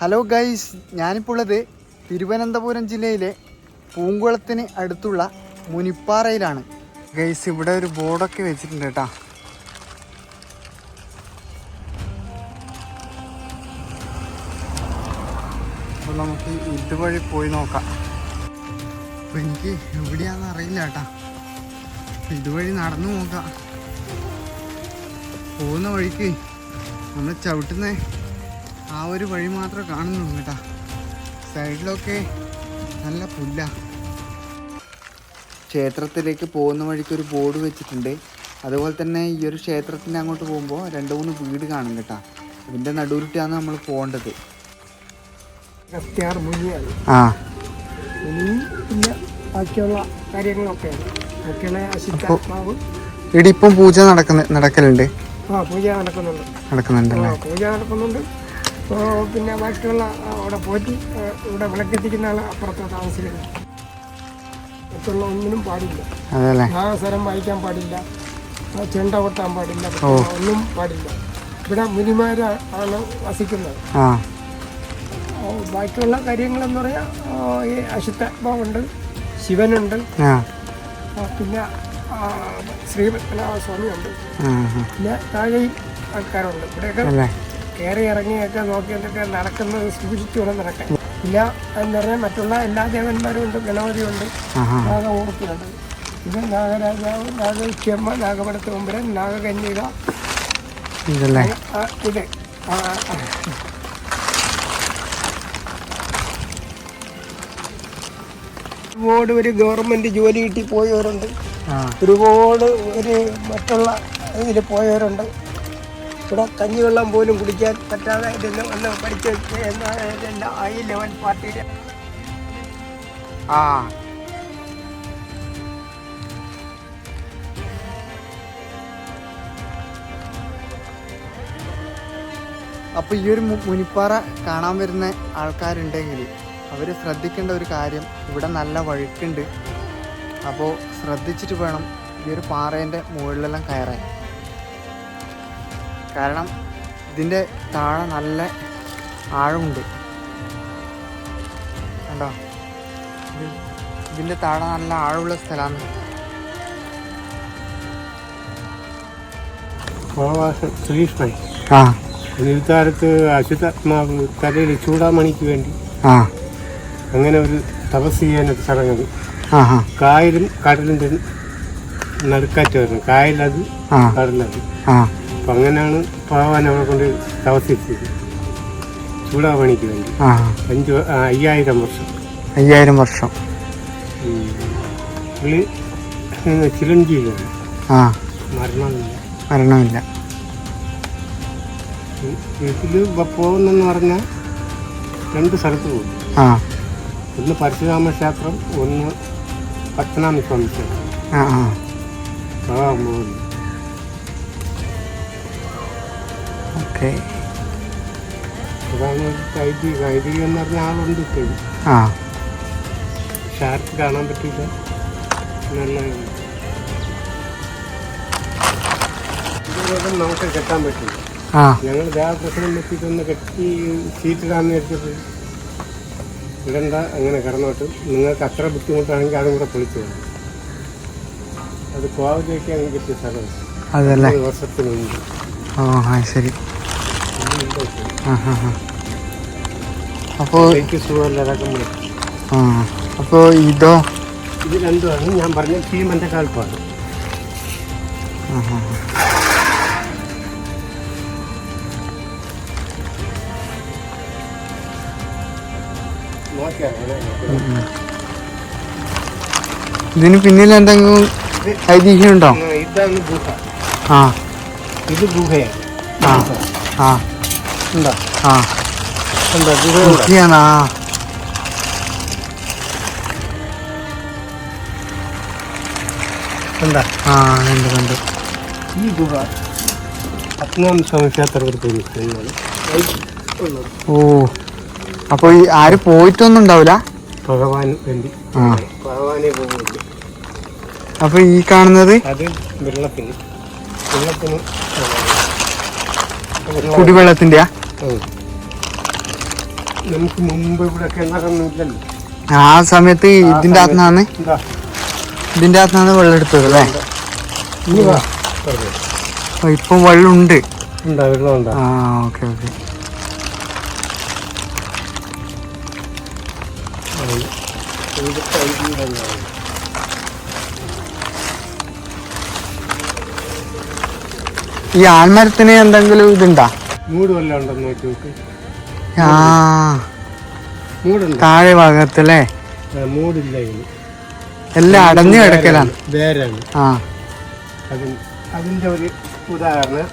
Hello guys ഞാനിപ്പോൾ ഉള്ളത് തിരുവനന്തപുരം ജില്ലയിലെ പൂങ്കുളത്തിന് അടുത്തുള്ള മുനിപ്പാറയിലാണ്. ഗൈസ് ഇവിടെ ഒരു ബോർഡൊക്കെ വെച്ചിട്ടുണ്ട് കേട്ടാ. അപ്പോൾ നമുക്ക് ഇതുവഴി പോയി നോക്കാം. അപ്പോൾ എനിക്ക് എവിടെയാണെന്ന് അറിയില്ല കേട്ടാ. ഇതുവഴി നടന്നു നോക്കാം പോകുന്ന വഴിക്ക് നമ്മൾ ചവിട്ടുന്ന ആ ഒരു വഴി മാത്രമേ കാണുന്നുള്ളൂ കേട്ടാ. സൈഡിലൊക്കെ നല്ല പുല്ല. ക്ഷേത്രത്തിലേക്ക് പോകുന്ന വഴിക്ക് ഒരു ബോർഡ് വെച്ചിട്ടുണ്ട്. അതുപോലെ തന്നെ ഈ ഒരു ക്ഷേത്രത്തിന്റെ അങ്ങോട്ട് പോകുമ്പോൾ രണ്ട് മൂന്ന് വീട് കാണും കേട്ടാ. ഇതിന്റെ നടുവിട്ടാണ് നമ്മൾ പോകേണ്ടത്. ആ. പിന്നെ ബാക്കിയുള്ള ഇപ്പം പൂജ നടക്കുന്ന നടക്കലുണ്ട്. ആ പൂജ നടക്കുന്നുണ്ട്. നടക്കുന്നുണ്ടല്ലേ? പൂജ നടക്കുന്നുണ്ട്. പിന്നെ ബാക്കിയുള്ള അവിടെ പോറ്റി ഇവിടെ വിളക്കെത്തിക്കുന്ന ആൾ അപ്പുറത്ത് താമസിക്കുന്നത് മറ്റുള്ള ഒന്നിനും പാടില്ല. നാഗസ്വരം വായിക്കാൻ പാടില്ല. ചെണ്ട കൊട്ടാൻ പാടില്ല. ഒന്നും പാടില്ല. ഇവിടെ മുനിമാര് ആണ് വസിക്കുന്നത്. ബാക്കിയുള്ള കാര്യങ്ങളെന്ന് പറയാ ഈ അശുദ്ധാത്മാവുണ്ട് ശിവനുണ്ട്. പിന്നെ ശ്രീ ശ്രീപത്മനാഭ സ്വാമിയുണ്ട്. പിന്നെ താഴെയും ആൾക്കാരുണ്ട്. ഇവിടെയൊക്കെ കയറി ഇറങ്ങിയൊക്കെ നോക്കിയിട്ടൊക്കെ നടക്കുന്നത് സൂക്ഷിച്ചുകൊണ്ട് നടക്കാം ഇല്ല എന്ന് പറഞ്ഞാൽ മറ്റുള്ള എല്ലാ ദേവന്മാരും ഉണ്ട് ഗണപതിയുണ്ട് നാഗമൂർത്തിയുണ്ട് ഇത് നാഗരാജാവ് നാഗക്ഷേമ നാഗപടത്ത് മുമ്പരൻ നാഗകന്യക. ഇത്. ഒരുപാട് ഒരു ഗവൺമെന്റ് ജോലി കിട്ടി പോയവരുണ്ട്. ഒരുപാട് ഒരു മറ്റുള്ള ഇതിൽ പോയവരുണ്ട്. ഇവിടെ കഞ്ഞിവെള്ളം പോലും കുടിക്കാൻ പറ്റാതെ ഇരുന്ന് ഒന്ന് പഠിച്ച് എന്ന ഹൈ ലെവൽ ആ. അപ്പോൾ ഈ ഒരു മുനിപ്പാറ കാണാൻ വരുന്ന ആൾക്കാരുണ്ടെങ്കിൽ അവർ ശ്രദ്ധിക്കേണ്ട ഒരു കാര്യം ഇവിടെ നല്ല വഴുക്കുണ്ട്. അപ്പോൾ ശ്രദ്ധിച്ചിട്ട് വേണം ഈ ഒരു പാറേന്റെ മുകളിലെല്ലാം കയറാൻ. കാരണം ഇതിന്റെ താഴെ നല്ല ആഴമുണ്ട്. കണ്ടോ? ഇത് ഇതിന്റെ താഴെ നല്ല ആഴമുള്ള സ്ഥലമാണ്. ശ്രീകൃഷ്ണൻ. ആ. പുനരുദ്ധാരത്ത് അശുദ്ധാത്മാവ് തലയിൽ ചൂടാമണിക്ക് വേണ്ടി ആ. അങ്ങനെ ഒരു തപസ് ചെയ്യാനൊരു ചടങ്ങത് കായലും കടലിന്റെ നടുക്കാറ്റ് വരുന്നു. കായലത് കടലത് അപ്പം അങ്ങനെയാണ് പാവാൻ അവളെ കൊണ്ട് ചൂടാ പണിക്ക് വേണ്ടി. ആ. അഞ്ച് വ- ആ, അയ്യായിരം വർഷം. അയ്യായിരം വർഷം. ഉം. പുള്ളി ചിരഞ്ജീവിയാണ് ആ. മരണമില്ല. മരണമില്ല. ഇതിൽ പോകുന്നെന്ന് പറഞ്ഞാൽ രണ്ട് സ്ഥലത്ത് പോകും. ആ. ഒന്ന് പരശുരാമ ക്ഷേത്രം ഒന്ന് പത്തനാമി സ്വാമി ക്ഷേത്രം. ആ ആ. പോകുന്നു ഓക്കെ. അതാണ് ഐതിഹ്യം ഐതിഹ്യം എന്ന് പറഞ്ഞ ആളുണ്ട് ഇപ്പോഴും ആ. പക്ഷെ കാണാൻ പറ്റില്ല നല്ല നമുക്ക് കെട്ടാൻ പറ്റില്ല. ഞങ്ങൾ ദേവപ്രശ്നം വെച്ചിട്ടൊന്ന് കെട്ടി സീറ്റിടാന്ന് വെച്ചിട്ട് ഇടണ്ട അങ്ങനെ കിടന്നോട്ട്. നിങ്ങൾക്ക് അത്ര ബുദ്ധിമുട്ടാണെങ്കിൽ അതും കൂടെ പൊളിച്ചു അത് കോവിലേക്ക് കിട്ടിയ സ്ഥലം വർഷത്തിന് മുമ്പ്. ഓ ആ ശരി. ആ ആ ആ. അപ്പോൾ ആ അപ്പോൾ ഇതോ? ഇത് രണ്ടുമാണ്. ഞാൻ പറഞ്ഞ ഭീമന്റെ കാൽപ്പാണ്. ഇതിന് പിന്നിൽ എന്തെങ്കിലും ഐതിഹ്യം ഉണ്ടോ? ഇതാണ് ആ. ഇത് ഗുഹയാണ്. ആ. ആ. ഉണ്ടോ? ആ. ഉണ്ടോ? ഗുഹ ആ. ഉണ്ടോ? ആ കണ്ടു ഈ ഗുഹ പത്മനാഭ സ്വാമി ക്ഷേത്രത്തിൽ ഓ. അപ്പോൾ ഈ ആര് പോയിട്ടൊന്നും ഉണ്ടാവില്ല? ഭഗവാൻ വേണ്ടി. ആ. ഭഗവാനെ അപ്പോൾ ഈ കാണുന്നത്? അത് വെള്ളത്തിന്. വെള്ളത്തിന് വെള്ളം നമുക്ക് മുമ്പ് ഇവിടെ കിണറൊന്നുമില്ലല്ലോ ആ സമയത്ത് ഇതിന്റെ അകത്തുനിന്നാണ് ഇതിന്റെ അകത്തുനിന്നാണ് വെള്ളം എടുത്തത് അല്ലേ? ഇപ്പൊ വെള്ളം ഉണ്ട്? ആ ഓക്കെ ഓക്കെ. ഇത് കഴുകി ഈ ആൺമരത്തിന് എന്തെങ്കിലും ഇതുണ്ടാ? മൂട് വല്ലതും ഉണ്ടെന്ന് നോക്കി നോക്ക്. ആ. മൂടുണ്ട്. താഴെ ഭാഗത്തല്ലേ? മൂടില്ല ഇതിന് എല്ലാം അടഞ്ഞു കിടക്കലാണ്. വേരാണ്. ആ. അതിന് അതിന്റെ ഒരു ഉദാഹരണം.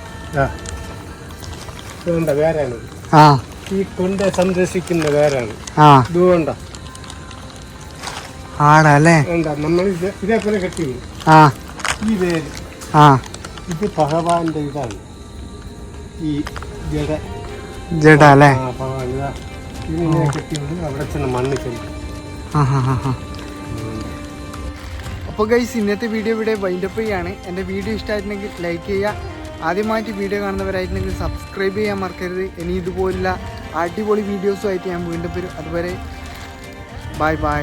ഇതുകൊണ്ട വേരാണ്. ആ. ഈ കൊണ്ട് സംരക്ഷിക്കുന്ന വേരാണ്. ആ. ഇതുകൊണ്ട ആടല്ലേ എന്താ നമ്മൾ ഇത് ഇതേപോലെ കെട്ടി ആ. ഈ വേര്. ആ. ഇത് ഭഗവാന്റെ ഇതാണ്. ഈ ജഡ ജഡ അല്ലേ? ആ ഭഗവാൻ ഇതാ. ഇതിനെ കെട്ടിയുണ്ട് അവിടെ ചെന്ന് മണ്ണ് ചെല്ലും അപ്പോൾ ഗൈസ് ഇന്നത്തെ വീഡിയോ ഇവിടെ വൈൻഡപ്പ് ചെയ്യാണ്. എന്റെ വീഡിയോ ഇഷ്ടമായിട്ടുണ്ടെങ്കിൽ ലൈക്ക് ചെയ്യുക. ആദ്യമായിട്ട് വീഡിയോ കാണുന്നവരായിട്ടുണ്ടെങ്കിൽ സബ്സ്ക്രൈബ് ചെയ്യാൻ മറക്കരുത്. ഇനി ഇതുപോലുള്ള അടിപൊളി വീഡിയോസുമായിട്ട് ഞാൻ വീണ്ടും വരും. അതുവരെ ബൈ ബൈ